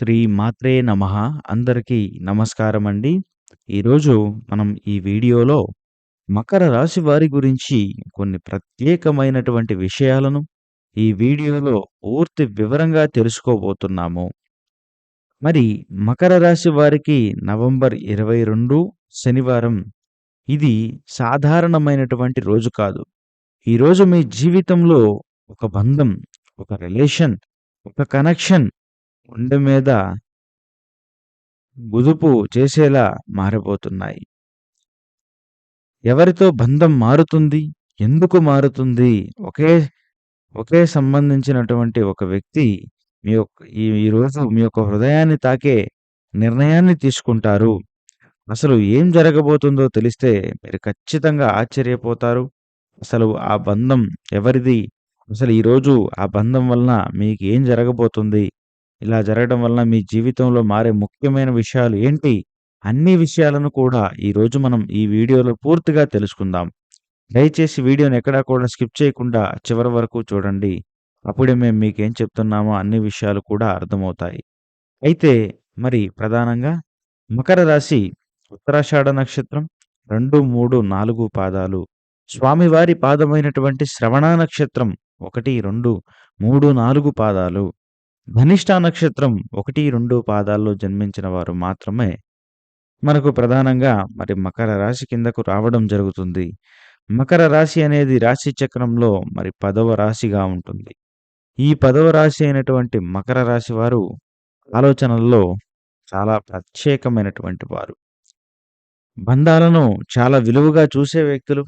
శ్రీ మాత్రే నమ అందరికీ నమస్కారం అండి ఈరోజు మనం ఈ వీడియోలో మకర రాశి వారి గురించి కొన్ని ప్రత్యేకమైనటువంటి విషయాలను ఈ వీడియోలో పూర్తి వివరంగా తెలుసుకోబోతున్నాము. మరి మకర రాశి వారికి నవంబర్ 22 శనివారం ఇది సాధారణమైనటువంటి రోజు కాదు. ఈరోజు మీ జీవితంలో ఒక బంధం, ఒక రిలేషన్, ఒక కనెక్షన్ గుండె మీద గుదుపు చేసేలా మారిపోతున్నాయి ఎవరితో బంధం మారుతుంది? ఎందుకు మారుతుంది? ఒకే ఒకే సంబంధించినటువంటి ఒక వ్యక్తి మీ యొక్క ఈ ఈరోజు మీ యొక్క హృదయాన్ని తాకే నిర్ణయాన్ని తీసుకుంటారు. అసలు ఏం జరగబోతుందో తెలిస్తే మీరు ఖచ్చితంగా ఆశ్చర్యపోతారు. అసలు ఆ బంధం ఎవరిది? అసలు ఈరోజు ఆ బంధం వలన మీకు ఏం జరగబోతుంది? ఇలా జరగడం వలన మీ జీవితంలో మారే ముఖ్యమైన విషయాలు ఏంటి? అన్ని విషయాలను కూడా ఈరోజు మనం ఈ వీడియోలో పూర్తిగా తెలుసుకుందాం. దయచేసి వీడియోని ఎక్కడా కూడా స్కిప్ చేయకుండా చివరి వరకు చూడండి. అప్పుడే మేము మీకేం చెప్తున్నామో అన్ని విషయాలు కూడా అర్థమవుతాయి. అయితే మరి ప్రధానంగా మకర రాశి ఉత్తరాషాఢ నక్షత్రం 2, 3, 4 పాదాలు. స్వామివారి పాదమైనటువంటి శ్రవణ నక్షత్రం 1, 2, 3, 4 పాదాలు. ధనిష్ట నక్షత్రం 1, 2 పాదాల్లో జన్మించిన వారు మాత్రమే మనకు ప్రధానంగా మరి మకర రాశి కిందకు రావడం జరుగుతుంది. మకర రాశి అనేది రాశి చక్రంలో మరి పదవ రాశిగా ఉంటుంది. ఈ పదవ రాశి అయినటువంటి మకర రాశి వారు ఆలోచనల్లో చాలా ప్రత్యేకమైనటువంటి వారు. బంధాలను చాలా విలువగా చూసే వ్యక్తులు.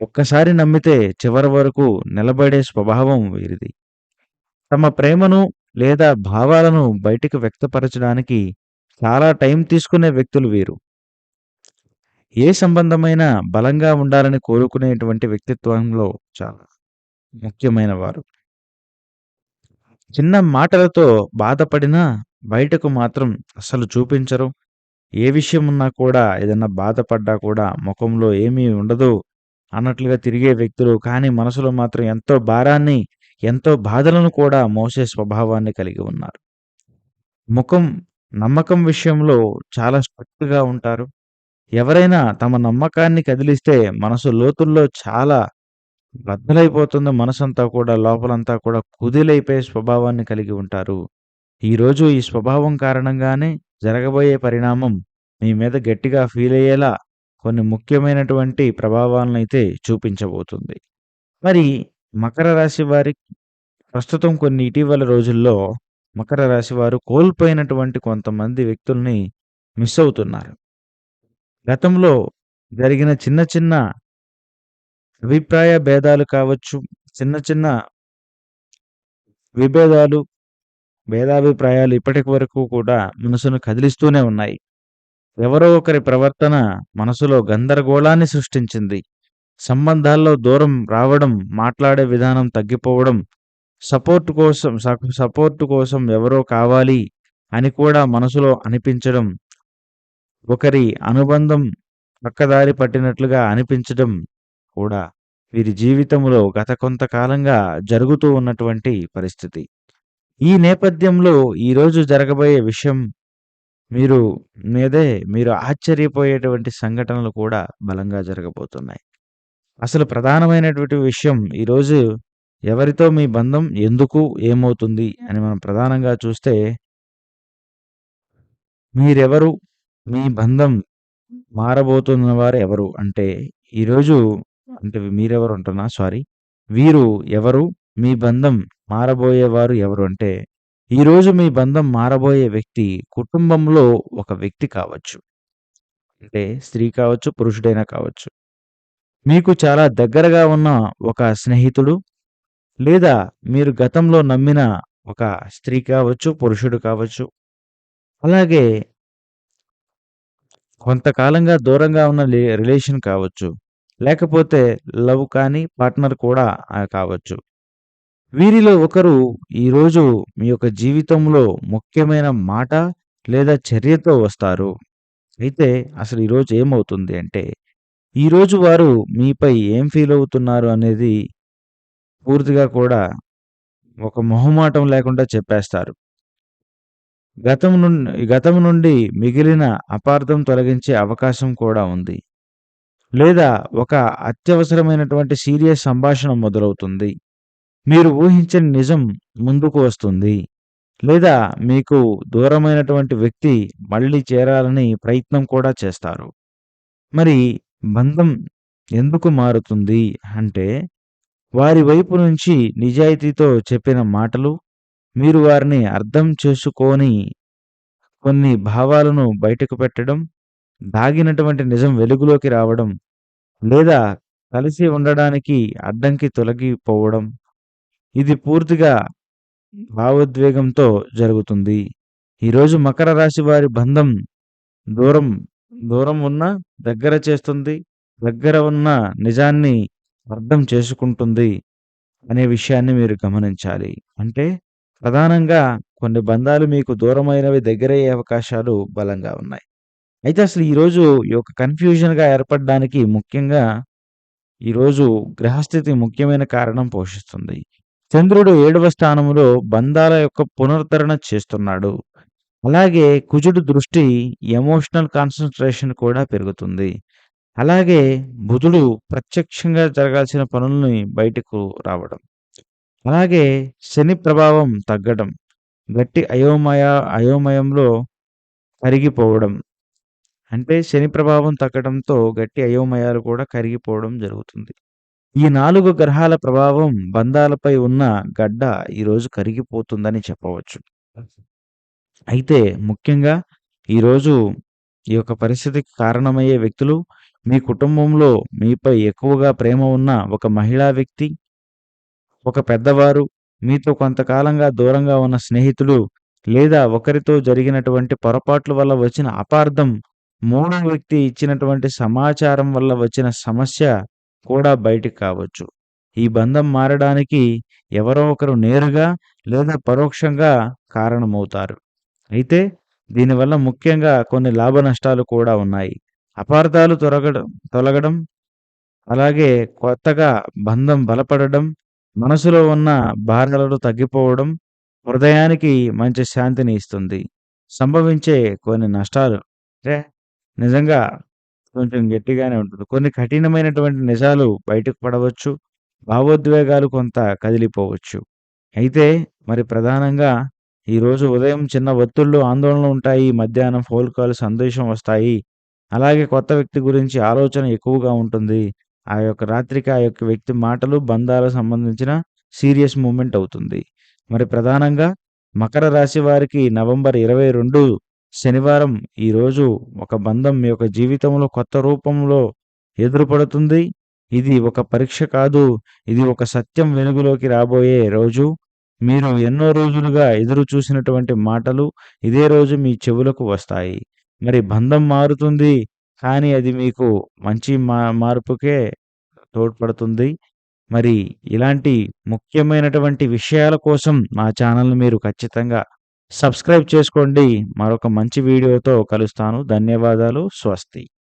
ఒక్కసారి నమ్మితే చివరి వరకు నిలబడే స్వభావం వీరిది. తమ ప్రేమను లేదా భావాలను బయటికి వ్యక్తపరచడానికి చాలా టైం తీసుకునే వ్యక్తులు వీరు. ఏ సంబంధమైన బలంగా ఉండాలని కోరుకునేటువంటి వ్యక్తిత్వంలో చాలా ముఖ్యమైన వారు. చిన్న మాటలతో బాధపడినా బయటకు మాత్రం అస్సలు చూపించరు. ఏ విషయం ఉన్నా కూడా ఏదన్నా బాధపడ్డా కూడా ముఖంలో ఏమీ ఉండదు అన్నట్లుగా తిరిగే వ్యక్తులు. కానీ మనసులో మాత్రం ఎంతో భారాన్ని, ఎంతో బాధలను కూడా మోసే స్వభావాన్ని కలిగి ఉన్నారు. ముఖం నమ్మకం విషయంలో చాలా స్ట్రిక్ట్‌గా ఉంటారు. ఎవరైనా తమ నమ్మకాన్ని కదిలిస్తే మనసు లోతుల్లో చాలా బద్దలైపోతుంది మనసంతా కూడా లోపలంతా కూడా కుదిలైపోయే స్వభావాన్ని కలిగి ఉంటారు. ఈరోజు ఈ స్వభావం కారణంగానే జరగబోయే పరిణామం మీ మీద గట్టిగా ఫీల్ అయ్యేలా కొన్ని ముఖ్యమైనటువంటి ప్రభావాలనైతే చూపించబోతుంది. మరి మకర రాశి వారికి ప్రస్తుతం కొన్ని ఇటీవల రోజుల్లో మకర రాశి వారు కోల్పోయినటువంటి కొంతమంది వ్యక్తుల్ని మిస్ అవుతున్నారు. గతంలో జరిగిన చిన్న చిన్న అభిప్రాయ భేదాలు కావచ్చు, చిన్న చిన్న విభేదాలు, భేదాభిప్రాయాలు ఇప్పటి వరకు కూడా మనసును కదిలిస్తూనే ఉన్నాయి. ఎవరో ఒకరి ప్రవర్తన మనసులో గందరగోళాన్ని సృష్టించింది. సంబంధాల్లో దూరం రావడం, మాట్లాడే విధానం తగ్గిపోవడం, సపోర్ట్ కోసం స సపోర్ట్ కోసం ఎవరో కావాలి అని కూడా మనసులో అనిపించడం, ఒకరి అనుబంధం పక్కదారి పట్టినట్లుగా అనిపించడం కూడా వీరి జీవితంలో గత కొంతకాలంగా జరుగుతూ ఉన్నటువంటి పరిస్థితి. ఈ నేపథ్యంలో ఈరోజు జరగబోయే విషయం మీరు మీదే మీరు ఆశ్చర్యపోయేటువంటి సంఘటనలు కూడా బలంగా జరగబోతున్నాయి. అసలు ప్రధానమైనటువంటి విషయం ఈరోజు ఎవరితో మీ బంధం ఎందుకు? ఏమవుతుంది? అని మనం ప్రధానంగా చూస్తే మీరెవరు? మీ బంధం మారబోతున్న వారు ఎవరు? అంటే ఈరోజు అంటే మీరెవరు అంటున్నా సారీ. వీరు ఎవరు? మీ బంధం మారబోయేవారు ఎవరు? అంటే ఈరోజు మీ బంధం మారబోయే వ్యక్తి కుటుంబంలో ఒక వ్యక్తి కావచ్చు. అంటే స్త్రీ కావచ్చు, పురుషుడైనా కావచ్చు. మీకు చాలా దగ్గరగా ఉన్న ఒక స్నేహితుడు లేదా మీరు గతంలో నమ్మిన ఒక స్త్రీ కావచ్చు, పురుషుడు కావచ్చు. అలాగే కొంతకాలంగా దూరంగా ఉన్న రిలేషన్ కావచ్చు. లేకపోతే లవ్ కానీ, పార్ట్నర్ కూడా కావచ్చు. వీరిలో ఒకరు ఈరోజు మీ యొక్క జీవితంలో ముఖ్యమైన మాట లేదా చర్యతో వస్తారు. అయితే అసలు ఈరోజు ఏమవుతుంది అంటే, ఈరోజు వారు మీపై ఏం ఫీల్ అవుతున్నారు అనేది పూర్తిగా కూడా ఒక మొహమాటం లేకుండా చెప్పేస్తారు. గతం నుండి గతం నుండి మిగిలిన అపార్థం తొలగించే అవకాశం కూడా ఉంది. లేదా ఒక అత్యవసరమైనటువంటి సీరియస్ సంభాషణ మొదలవుతుంది. మీరు ఊహించని నిజం ముందుకు వస్తుంది. లేదా మీకు దూరమైనటువంటి వ్యక్తి మళ్ళీ చేరాలని ప్రయత్నం కూడా చేస్తారు. మరి బంధం ఎందుకు మారుతుంది అంటే వారి వైపు నుంచి నిజాయితీతో చెప్పిన మాటలు మీరు వారిని అర్థం చేసుకొని కొన్ని భావాలను బయటకు పెట్టడం దాగినటువంటి నిజం వెలుగులోకి రావడం లేదా కలిసి ఉండడానికి అడ్డంకి తొలగిపోవడం ఇది పూర్తిగా భావోద్వేగంతో జరుగుతుంది. ఈరోజు మకర రాశి వారి బంధం దూరం దూరం ఉన్న దగ్గర చేస్తుంది దగ్గర ఉన్న నిజాన్ని అర్థం చేసుకుంటుంది అనే విషయాన్ని మీరు గమనించాలి. అంటే ప్రధానంగా కొన్ని బంధాలు మీకు దూరమైనవి దగ్గరయ్యే అవకాశాలు బలంగా ఉన్నాయి. అయితే అసలు ఈరోజు ఈ యొక్క కన్ఫ్యూజన్గా ఏర్పడడానికి ముఖ్యంగా ఈరోజు గ్రహస్థితి ముఖ్యమైన కారణం పోషిస్తుంది. చంద్రుడు ఏడవ స్థానంలో బంధాల యొక్క పునరుద్ధరణ చేస్తున్నాడు. అలాగే కుజుడు దృష్టి ఎమోషనల్ కాన్సన్ట్రేషన్ కూడా పెరుగుతుంది. అలాగే బుధుడు ప్రత్యక్షంగా జరగాల్సిన పనుల్ని బయటకు రావడం. అలాగే శని ప్రభావం తగ్గడం గట్టి అయోమయ అయోమయంలో కరిగిపోవడం. అంటే శని ప్రభావం తగ్గడంతో గట్టి అయోమయాలు కూడా కరిగిపోవడం జరుగుతుంది. ఈ నాలుగు గ్రహాల ప్రభావం బంధాలపై ఉన్న గడ్డ ఈరోజు కరిగిపోతుందని చెప్పవచ్చు. అయితే ముఖ్యంగా ఈరోజు ఈ యొక్క పరిస్థితికి కారణమయ్యే వ్యక్తులు మీ కుటుంబంలో మీపై ఎక్కువగా ప్రేమ ఉన్న ఒక మహిళా వ్యక్తి ఒక పెద్దవారు మీతో కొంతకాలంగా దూరంగా ఉన్న స్నేహితులు లేదా ఒకరితో జరిగినటువంటి పొరపాట్ల వల్ల వచ్చిన అపార్థం మూడో వ్యక్తి ఇచ్చినటువంటి సమాచారం వల్ల వచ్చిన సమస్య కూడా బయటికి కావచ్చు. ఈ బంధం మారడానికి ఎవరో ఒకరు నేరుగా లేదా పరోక్షంగా కారణమవుతారు. అయితే దీనివల్ల ముఖ్యంగా కొన్ని లాభ నష్టాలు కూడా ఉన్నాయి. అపార్థాలు తొలగడం తొలగడం అలాగే కొత్తగా బంధం బలపడడం మనసులో ఉన్న భారాలు తగ్గిపోవడం హృదయానికి మంచి శాంతిని ఇస్తుంది. సంభవించే కొన్ని నష్టాలు అంటే నిజంగా కొంచెం గట్టిగానే ఉంటుంది. కొన్ని కఠినమైనటువంటి నిజాలు బయటకు పడవచ్చు భావోద్వేగాలు కొంత కదిలిపోవచ్చు. అయితే మరి ప్రధానంగా ఈరోజు ఉదయం చిన్న ఒత్తుళ్ళు ఆందోళనలు ఉంటాయి. మధ్యాహ్నం ఫోన్ కాల్ సందేశం వస్తాయి. అలాగే కొత్త వ్యక్తి గురించి ఆలోచన ఎక్కువగా ఉంటుంది. ఆ యొక్క రాత్రికి ఆ యొక్క వ్యక్తి మాటలు బంధాలకు సంబంధించిన సీరియస్ మూమెంట్ అవుతుంది. మరి ప్రధానంగా మకర రాశి వారికి నవంబర్ ఇరవై రెండు శనివారం ఈరోజు ఒక బంధం మీ యొక్క జీవితంలో కొత్త రూపంలో ఎదురుపడుతుంది. ఇది ఒక పరీక్ష కాదు. ఇది ఒక సత్యం వెలుగులోకి రాబోయే రోజు. మీరు ఎన్నో రోజులుగా ఎదురు చూసినటువంటి మాటలు ఇదే రోజు మీ చెవులకు వస్తాయి. మరి బంధం మారుతుంది కానీ అది మీకు మంచి మా మార్పుకే తోడ్పడుతుంది. మరి ఇలాంటి ముఖ్యమైనటువంటి విషయాల కోసం మా ఛానల్ని మీరు ఖచ్చితంగా సబ్స్క్రైబ్ చేసుకోండి. మరొక మంచి వీడియోతో కలుస్తాను. ధన్యవాదాలు. స్వస్తి.